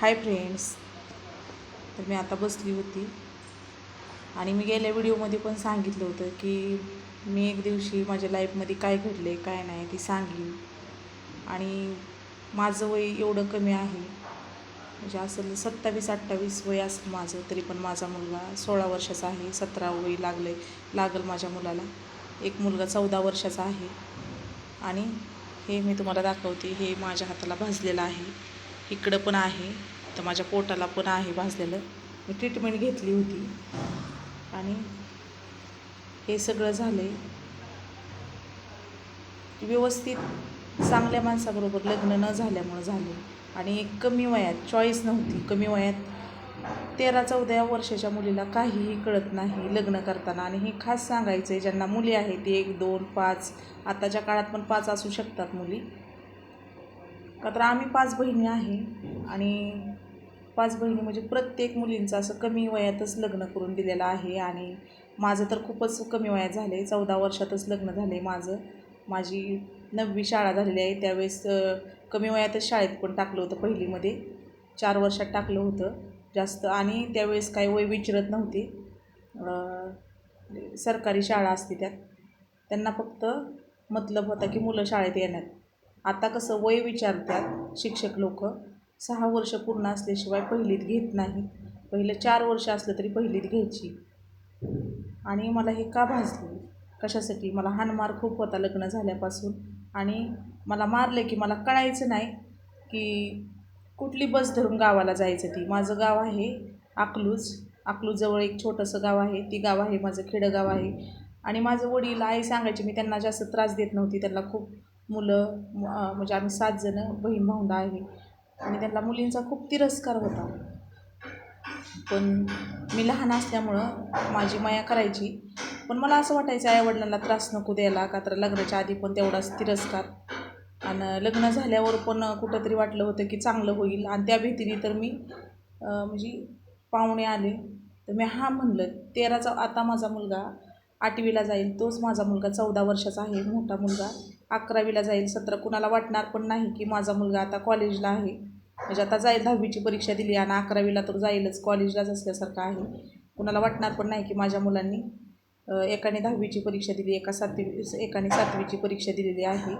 Hi friends तर मी आता बसली होती. आणि मी गेल्या व्हिडिओमध्ये पण सांगितलं होतं की मी एक दिवशी माझ्या लाईफमध्ये काय घडले काय नाही ती सांगेन. आणि माझं वय एवढं कमी आहे. म्हणजे असं सत्तावीस अठ्ठावीस वय असतं माझं तरी पण माझा मुलगा सोळा वर्षाचा आहे सतरा वय लागले लागल माझ्या मुलाला. एक मुलगा चौदा वर्षाचा आहे. आणि हे मी तुम्हाला दाखवते हे माझ्या हाताला भाजलेलं आहे. इकडं पण आहे तर माझ्या पोटाला पण आहे भाजलेलं. मी ट्रीटमेंट घेतली होती. आणि हे सगळं झालं आहे व्यवस्थित चांगल्या माणसाबरोबर लग्न न झाल्यामुळं झालं आणि एक कमी वयात चॉईस नव्हती. कमी वयात तेरा चौदा वर्षाच्या मुलीला काहीही कळत नाही लग्न करताना. आणि हे खास सांगायचं आहे ज्यांना मुली आहेत एक दोन पाच आताच्या काळात पण पाच असू शकतात मुली. का तर आम्ही पाच बहिणी आहे आणि पाच बहिणी म्हणजे प्रत्येक मुलींचं असं कमी वयातच लग्न करून दिलेलं आहे आणि माझं तर खूपच कमी वयात झालं आहे चौदा वर्षातच लग्न झालं आहे माझं. माझी नववी शाळा झालेली आहे. त्यावेळेस कमी वयातच शाळेत पण टाकलं होतं पहिलीमध्ये. चार वर्षात टाकलं होतं जास्त आणि त्यावेळेस काही वय विचारत नव्हते. सरकारी शाळा असते त्यात. त्यांना फक्त मतलब होता की मुलं शाळेत येण्यात आता कसं वय विचारतात शिक्षक लोक सहा वर्ष पूर्ण असल्याशिवाय पहिलीत घेत नाही. पहिलं चार वर्ष असलं तरी पहिलीत घ्यायची. आणि मला हे का भाजलं कशासाठी? मला हानमार खूप होता लग्न झाल्यापासून. आणि मला मारलं की मला कळायचं नाही की कुठली बस धरून गावाला जायचं ती. माझं गाव आहे अकलूज. अकलूजवळ एक छोटंसं गाव आहे. ती गाव आहे माझं खेडं गाव आहे. आणि माझं वडील आई सांगायचे मी त्यांना जास्त त्रास देत नव्हती. त्यांना खूप मुलं म्हणजे आम्ही सात जणं बहीण भावंडं आहे. आणि त्यांना मुलींचा खूप तिरस्कार होता. पण मी लहान असल्यामुळं माझी माया करायची. पण मला असं वाटायचं आईवडिलांना त्रास नको द्यायला का तर लग्नाच्या आधी पण तेवढाच तिरस्कार. आणि लग्न झाल्यावर पण कुठंतरी वाटलं होतं की चांगलं होईल. आणि त्या भीतीने तर मी म्हणजे पाहुणे आले. तर मी हा म्हणलं तेराचा आता माझा मुलगा आठवीला जाईल. तोच माझा मुलगा चौदा वर्षाचा आहे मोठा मुलगा. अकरावीला जाईल सतरा कुणाला वाटणार पण नाही की माझा मुलगा आता कॉलेजला आहे. म्हणजे आता जाईल दहावीची परीक्षा दिली आणि अकरावीला तर जाईलच कॉलेजलाच असल्यासारखं आहे. कुणाला वाटणार पण नाही की माझ्या मुलांनी एकाने दहावीची परीक्षा दिली एका सातवी एकाने सातवीची परीक्षा दिलेली आहे.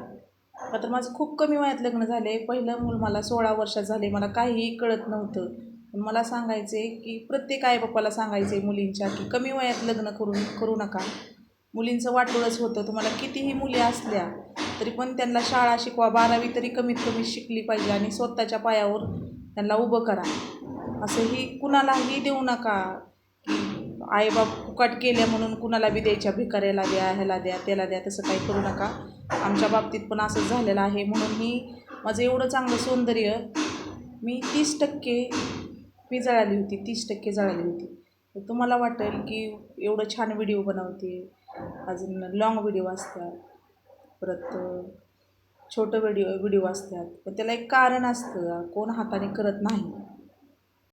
का तर माझं खूप कमी वयात लग्न झालं आहे पहिलं मूल मला सोळा वर्षात झाले. मला काहीही कळत नव्हतं. पण मला सांगायचे की प्रत्येक आईबापाला सांगायचे मुलींच्या की कमी वयात लग्न करून करू नका. मुलींचं वाटोळच होतं. तुम्हाला कितीही मुली असल्या तरी पण त्यांना शाळा शिकवा बारावी तरी कमीत कमी शिकली पाहिजे आणि स्वतःच्या पायावर त्यांना उभं करा. असंही कुणालाही देऊ नका की आईबाप फुकाट केल्या म्हणून कुणाला बी द्यायच्या भिकाऱ्याला द्या ह्याला द्या त्याला द्या तसं काही करू नका. आमच्या बाबतीत पण असंच झालेलं आहे. म्हणून मी माझं एवढं चांगलं सौंदर्य मी तीस टक्के मी जळाली होती तीस टक्के जळाली होती. तर तुम्हाला वाटेल की एवढं छान व्हिडिओ बनवते अजून लॉंग व्हिडिओ असतात. परत छोटं व्हिडिओ व्हिडिओ असतात. पण त्याला एक कारण असतं कोण हाताने करत नाही.